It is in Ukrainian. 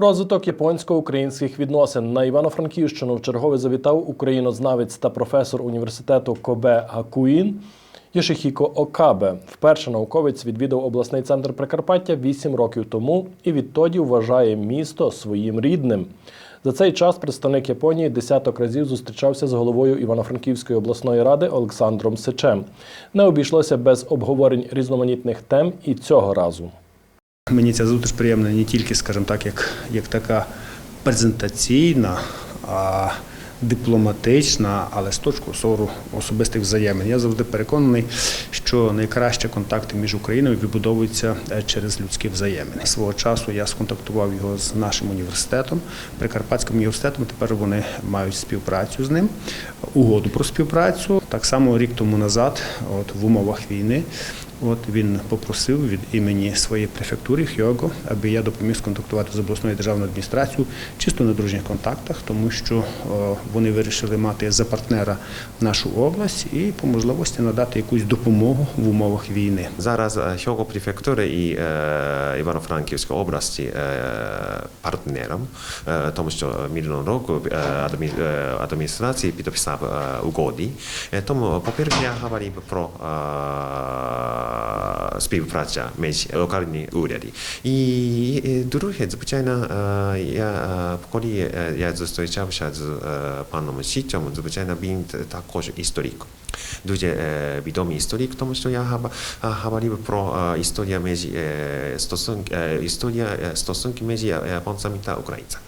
Розвиток японсько-українських відносин на Івано-Франківщину вчергове завітав українознавець та професор університету Кобе Гакуїн Йошихіко Окабе. Вперше науковець відвідав обласний центр Прикарпаття 8 років тому і відтоді вважає місто своїм рідним. За цей час представник Японії десяток разів зустрічався з головою Івано-Франківської обласної ради Олександром Сичем. Не обійшлося без обговорень різноманітних тем і цього разу. Мені ця зустріч приємна не тільки, скажімо так, як, як така презентаційна, а дипломатична, але з точки зору особистих взаємин. Я завжди переконаний, що найкращі контакти між Україною вибудовуються е, через людські взаємини. Свого часу я сконтактував його з нашим університетом, Прикарпатським університетом. Тепер вони мають співпрацю з ним, угоду про співпрацю. Так само рік тому назад, от в умовах війни, От він попросив від імені своєї префектури Хього, аби я допоміг сконтактувати з обласною державною адміністрацією чисто на дружніх контактах, тому що вони вирішили мати за партнера нашу область і по можливості надати якусь допомогу в умовах війни. Зараз е, Хього префектури і е, Івано-Франківської області е, партнером, е, тому що минулого року е, адмі- е, адміністрації підписав е, угоди. Е, Тому, по-перше, я говорив про е, співпрацю між локальні уряди. І е, друге, звичайно, е, я, е, коли е, я зустрічався з е, паном Січем, звичайно, він також історик. Дуже е, відомий історик, тому що я гава- а, говорив про е, історію між е, стосунки, е, історія е, стосунки між японцями та українцями.